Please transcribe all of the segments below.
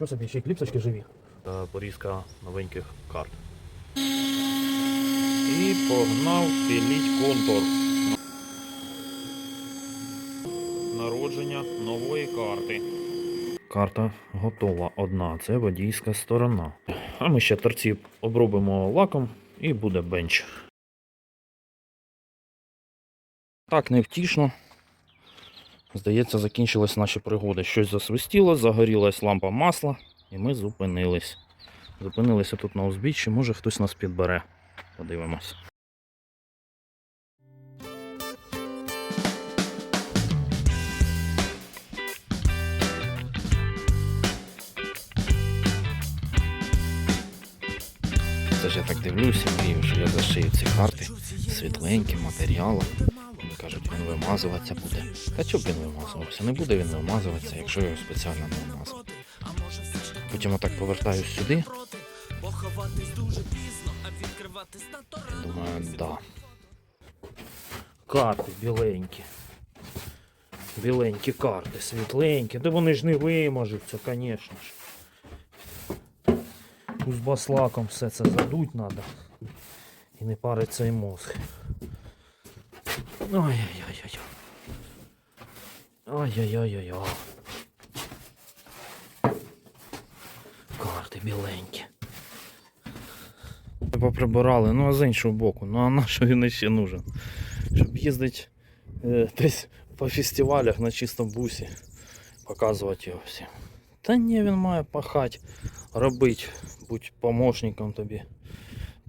Нічого собі, ще й кліпсочки живі. та порізка новеньких карт. І погнав піліть контур. Народження нової карти. Карта готова одна, це водійська сторона. А ми ще торці обробимо лаком і буде бенч. Так, невтішно. Здається, закінчились наші пригоди. Щось засвистіло, загорілась лампа масла, і ми зупинились. Зупинилися тут на узбіччі, може хтось нас підбере. Подивимось. Це ж я так дивлюся, мрію, що я зашию ці карти світленькі, матеріалом. Вони кажуть, він вимазуватися буде. Та чого він вимазувався? Не буде він вимазуватися, якщо його спеціально не вмазати. Потім отак повертаюсь сюди. Думаю, да. Карти біленькі. Біленькі карти, світленькі. Да вони ж не вимажуться, звісно ж. Тут з баслаком все це задуть треба. І не парить цей мозг. Ой-ой-ой-ой. Ой-ой-ой-ой. Карти біленькі. Поприбирали, ну а з іншого боку, ну а на що він ще нужен? Щоб їздити е, десь по фестивалях на чистому бусі, показувати його всім. Та ні, він має пахати, робити, будь помощником тобі.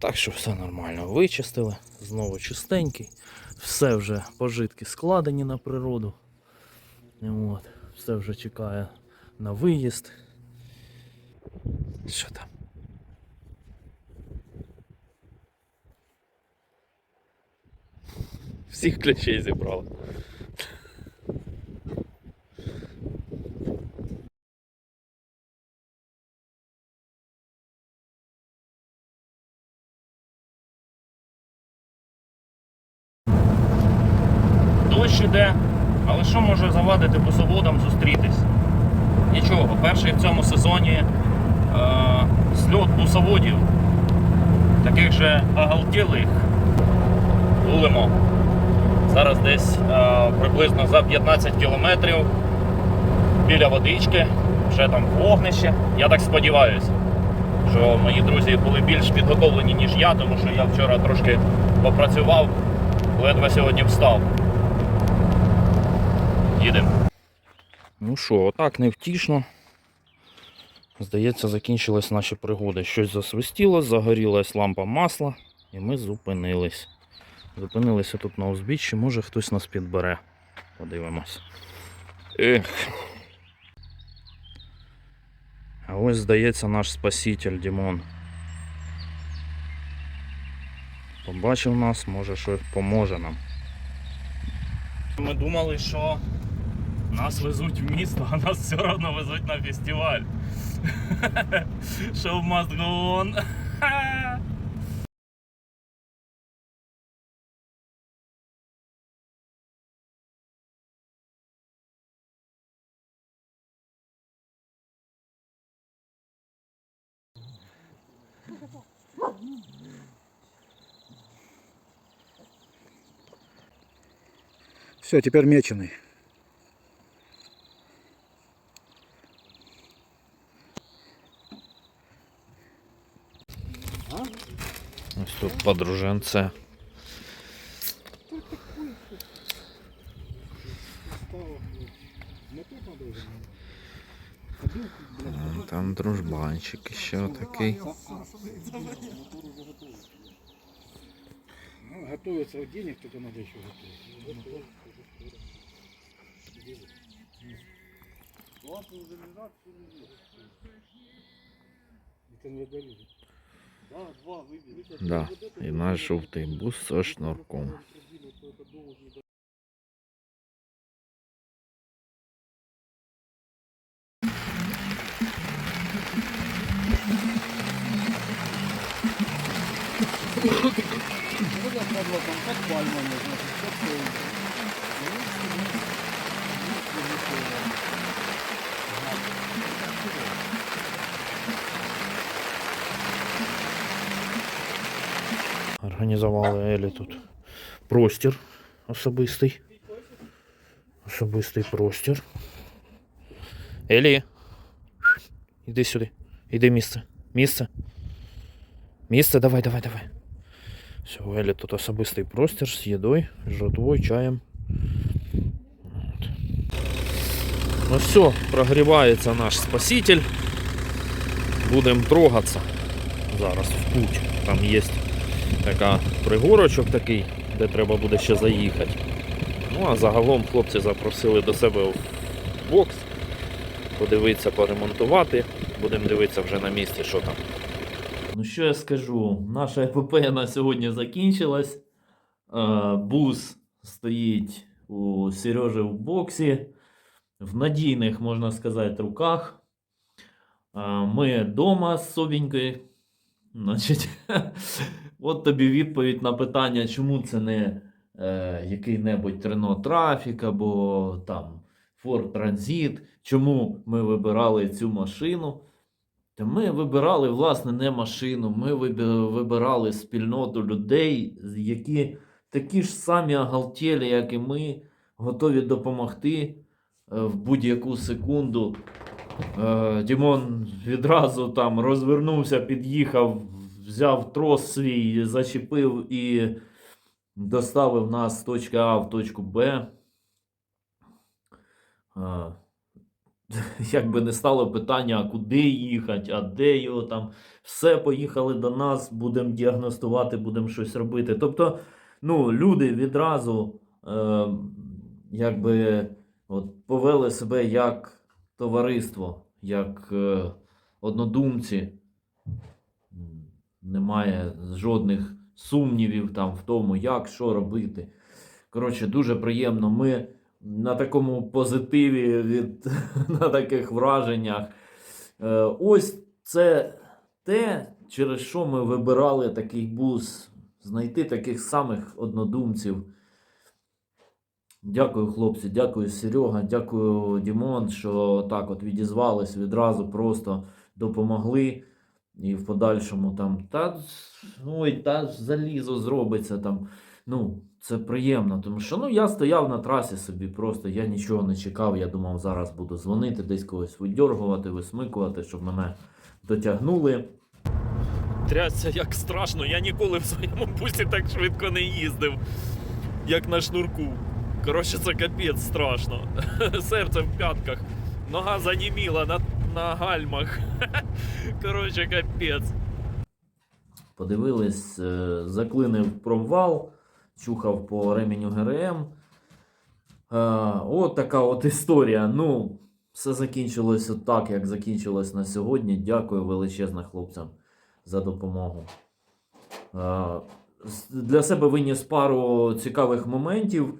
Так що все нормально. Вичистили, знову чистенький. Все вже пожитки складені на природу. От, все вже чекає на виїзд. Що там? Всіх ключей зібрали. Дощ іде, але що може завадити бусоводам зустрітись? Нічого, перший в цьому сезоні е, сльот бусоводів, таких же оголтілих, лулимо. Зараз десь е, приблизно за 15 кілометрів біля водички, вже там вогнище. Я так сподіваюся, що мої друзі були більш підготовлені, ніж я, тому що я вчора трошки попрацював, ледве сьогодні встав. Їдемо. Ну що, отак невтішно. Здається, закінчились наші пригоди. Щось засвистіло, загорілась лампа масла, і ми зупинились. Зупинилися тут на узбіччі, може хтось нас підбере. Подивимось. Ех. А ось, здається, наш спаситель Дімон. Побачив нас, може щось поможе нам. Ми думали, що нас везуть в місто, а нас все одно везуть на фестиваль. Show must go on. Все, теперь меченый. Ось тут подруженце. А, Там дружбанчик ще такий. Ну, готовится от денег, только надо еще готовить. Это не горит. Да, і наш жовтий бус со шнурком. Как пальма, значит, как організували Елі тут простір особистий. Особистий простір. Елі. Іди сюди. Іди місце. Місце. Місце, давай, давай, давай. Все, у Елі тут особистий простір з їдою, жратвою, чаєм. От. Ну все, прогрівається наш спаситель. Будемо трогатися зараз в путь. Там є така пригорочок такий, де треба буде ще заїхати. Ну а загалом хлопці запросили до себе в бокс. Подивитися, поремонтувати. Будемо дивитися вже на місці, що там. Ну що я скажу? Наша епопея на сьогодні закінчилась. Е, Бус стоїть у Сережі в боксі. В надійних, можна сказати, руках. Е, Ми вдома з Собінькою. Значить, от тобі відповідь на питання, чому це не е, який-небудь Renault Traffic або там Ford Transit. Чому ми вибирали цю машину? Та ми вибирали, власне, не машину, ми вибирали спільноту людей, які такі ж самі агалтєлі, як і ми, готові допомогти е, в будь-яку секунду. Е, Дімон відразу там розвернувся, під'їхав, взяв трос свій, зачепив і доставив нас з точки А в точку Б. Е, Як би не стало питання, а куди їхати, а де його там. Все, поїхали до нас, будемо діагностувати, будемо щось робити. Тобто, ну, люди відразу е, якби от, повели себе як товариство, як е, однодумці. Немає жодних сумнівів там в тому, як, що робити. Коротше, дуже приємно. Ми на такому позитиві від на таких враженнях. Е, ось це те, через що ми вибирали такий бус, знайти таких самих однодумців. Дякую, хлопці, дякую, Серега, дякую, Дімон, що так от відізвались відразу, просто допомогли. І в подальшому там, та ой, та залізо зробиться там. Ну, це приємно, тому що ну, я стояв на трасі собі, просто я нічого не чекав. Я думав, зараз буду дзвонити, десь когось видьоргувати, висмикувати, щоб мене дотягнули. Трясся як страшно, я ніколи в своєму бусі так швидко не їздив, як на шнурку. Коротше, це капець страшно. Серце в п'ятках, нога заніміла на, гальмах. Коротше, капець. Подивились, е, заклинив промвал, чухав по ременю ГРМ. Е, От така от історія. Ну, все закінчилося так, як закінчилось на сьогодні. Дякую величезно хлопцям за допомогу. Е, Для себе виніс пару цікавих моментів.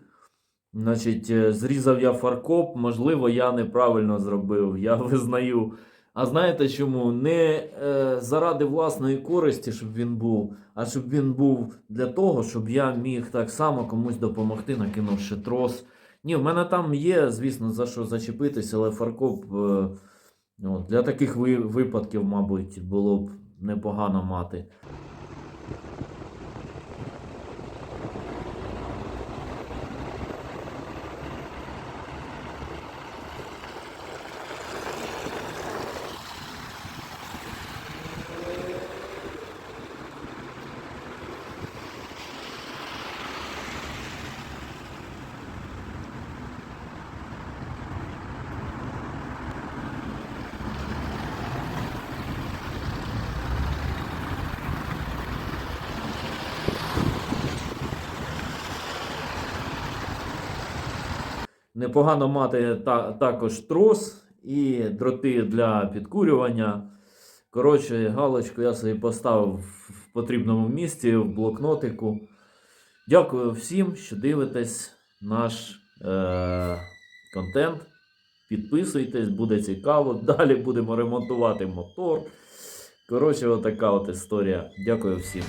Значить, е, зрізав я фаркоп, можливо, я неправильно зробив, я визнаю. А знаєте чому? Не е, заради власної користі, щоб він був, а щоб він був для того, щоб я міг так само комусь допомогти, накинувши трос. Ні, в мене там є, звісно, за що зачепитися, але фаркоп е, от, для таких ви- випадків, мабуть, було б непогано мати. Непогано мати та, також трос і дроти для підкурювання. Коротше, галочку я собі поставив в потрібному місці, в блокнотику. Дякую всім, що дивитесь наш е- контент. Підписуйтесь, буде цікаво. Далі будемо ремонтувати мотор. Коротше, отака от історія. Дякую всім.